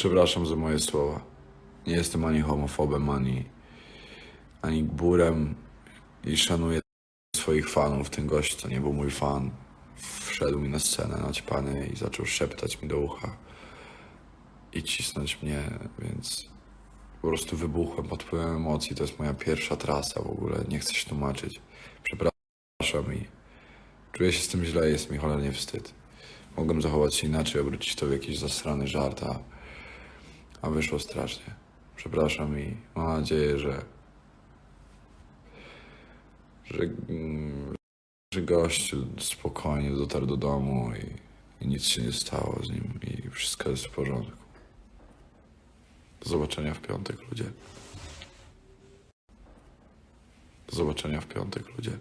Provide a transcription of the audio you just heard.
Przepraszam za moje słowa. Nie jestem ani homofobem, ani, ani gburem i szanuję swoich fanów. Ten gość, to nie był mój fan, wszedł mi na scenę naćpany i zaczął szeptać mi do ucha i cisnąć mnie, więc po prostu wybuchłem pod wpływem emocji. To jest moja pierwsza trasa w ogóle, nie chcę się tłumaczyć. Przepraszam i czuję się z tym źle, jest mi cholernie wstyd. Mogłem zachować się inaczej, obrócić to w jakiś zasrany żart, a, a wyszło strasznie. Przepraszam i mam nadzieję, że że, mm, że gościu spokojnie dotarł do domu i, i nic się nie stało z nim i wszystko jest w porządku. Do zobaczenia w piątek, ludzie. Do zobaczenia w piątek, ludzie.